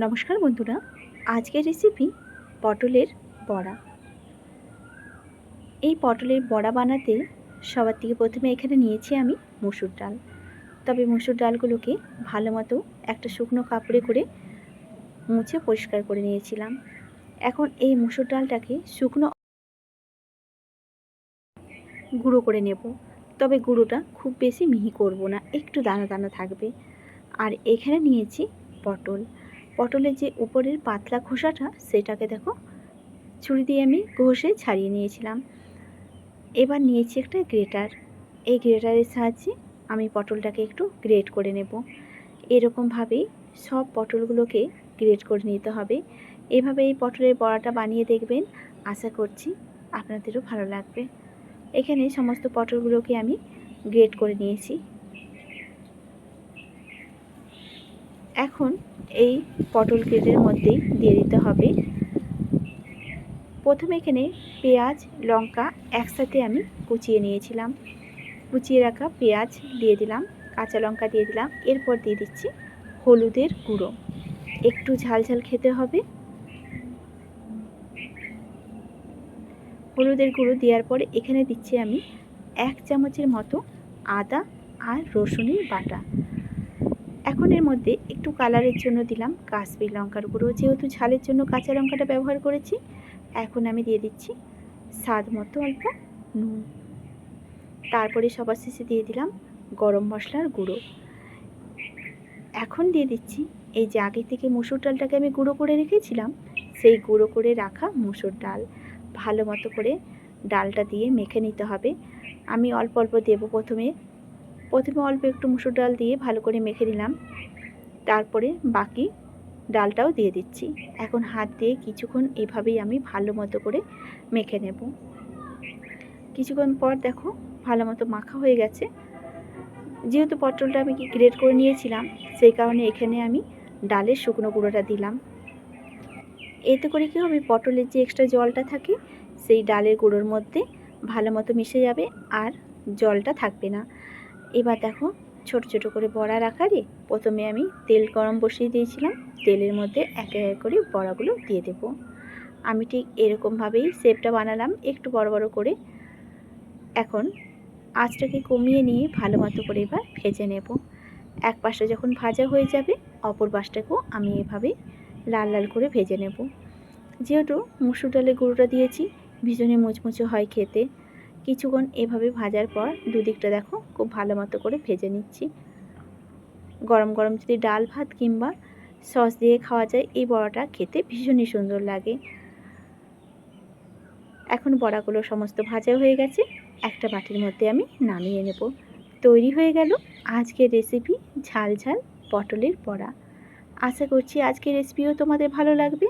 নমস্কার বন্ধুরা, আজকের রেসিপি পটলের বড়া। এই পটলের বড়া বানাতে সবার থেকে প্রথমে এখানে নিয়েছি আমি মুসুর ডাল। তবে মুসুর ডালগুলোকে ভালো মতো একটা শুকনো কাপড়ে করে মুছে পরিষ্কার করে নিয়েছিলাম। এখন এই মুসুর ডালটাকে শুকনো গুঁড়ো করে নেব। তবে গুঁড়োটা খুব বেশি মিহি করব না, একটু দানা দানা থাকবে। আর এখানে নিয়েছি পটল। পটলের যে উপরের পাতলা খোসাটা, সেটাকে দেখো, ছুরি দিয়ে আমি ঘষে ছাড়িয়ে নিয়েছিলাম। এবার নিয়েছি একটা গ্রেটার। এই গ্রেটারের সাহায্যে আমি পটলটাকে একটু গ্রেট করে নেব। এরকমভাবেই সব পটলগুলোকে গ্রেট করে নিতে হবে। এভাবে এই পটলের বড়াটা বানিয়ে দেখবেন। আশা করছি আপনাদেরও ভালো লাগবে। এখানে সমস্ত পটলগুলোকে আমি গ্রেট করে নিয়েছি। এখন এই পটল গ্রেটের মধ্যেই দিয়ে দিতে হবে। প্রথমে এখানে পেঁয়াজ, লঙ্কা একসাথে আমি কুচিয়ে নিয়েছিলাম। কুচিয়ে রাখা পেঁয়াজ দিয়ে দিলাম, কাঁচা লঙ্কা দিয়ে দিলাম। এরপর দিয়ে দিচ্ছি হলুদের গুঁড়ো। একটু ঝাল ঝাল খেতে হবে। হলুদের গুঁড়ো দেওয়ার পরে এখানে দিচ্ছি আমি এক চামচের মতো আদা আর রসুনের বাটা। এখন এর মধ্যে একটু কালারের জন্য দিলাম কাশ্মীর লঙ্কার গুঁড়ো। যেহেতু ঝালের জন্য কাঁচা লঙ্কাটা ব্যবহার করেছি, এখন আমি দিয়ে দিচ্ছি স্বাদ মতো অল্প নুন। তারপরে সবার শেষে দিয়ে দিলাম গরম মশলার গুঁড়ো। এখন দিয়ে দিচ্ছি এই যে আগে থেকে মুসুর ডালটাকে আমি গুঁড়ো করে রেখেছিলাম, সেই গুঁড়ো করে রাখা মুসুর ডাল। ভালো মতো করে ডালটা দিয়ে মেখে নিতে হবে। আমি অল্প অল্প দেবো প্রথমে প্রথমে অল্প একটু মুসুর ডাল দিয়ে ভালো করে মেখে নিলাম। তারপরে বাকি ডালটাও দিয়ে দিচ্ছি। এখন হাত দিয়ে কিছুক্ষণ এভাবেই আমি ভালো মতো করে মেখে নেব। কিছুক্ষণ পর দেখো ভালো মতো মাখা হয়ে গেছে। যেহেতু পটলটা আমি কি গ্রেট করে নিয়েছিলাম, সেই কারণে এখানে আমি ডালের শুকনো গুঁড়োটা দিলাম। এতে করে কী হবে? পটলের যে এক্সট্রা জলটা থাকে, সেই ডালের গুঁড়োর মধ্যে ভালো মতো মিশে যাবে আর জলটা থাকবে না। এবার দেখো ছোট ছোট করে বড়ার আকারে প্রথমে আমি তেল গরম বসিয়ে দিয়েছিলাম। তেলের মধ্যে একে একে করে বড়াগুলো দিয়ে দেব। আমি ঠিক এরকমভাবেই শেপটা বানালাম একটু বড় বড় করে। এখন আঁচটাকে কমিয়ে নিয়ে ভালো মতো করে এবার ভেজে নেব। এক পাশটা যখন ভাজা হয়ে যাবে, অপর পাশটাকেও আমি এভাবে লাল লাল করে ভেজে নেব। যেহেতু মুসুর ডালের গুঁড়োটা দিয়েছি, ভীষণই মুচমুচে হয় খেতে। কিছুক্ষণ এভাবে ভাজার পর দুদিকটা দেখো, খুব ভালো মতো করে ভেজে নিচ্ছি। গরম গরম যদি ডাল ভাত কিংবা সস দিয়ে খাওয়া যায়, এই বড়াটা খেতে ভীষণই সুন্দর লাগে। এখন বড়াগুলো সমস্ত ভাজা হয়ে গেছে, একটা বাটির মধ্যে আমি নামিয়ে নেব। তৈরি হয়ে গেল আজকের রেসিপি ঝাল ঝাল পটলের বড়া। আশা করছি আজকের রেসিপিও তোমাদের ভালো লাগবে।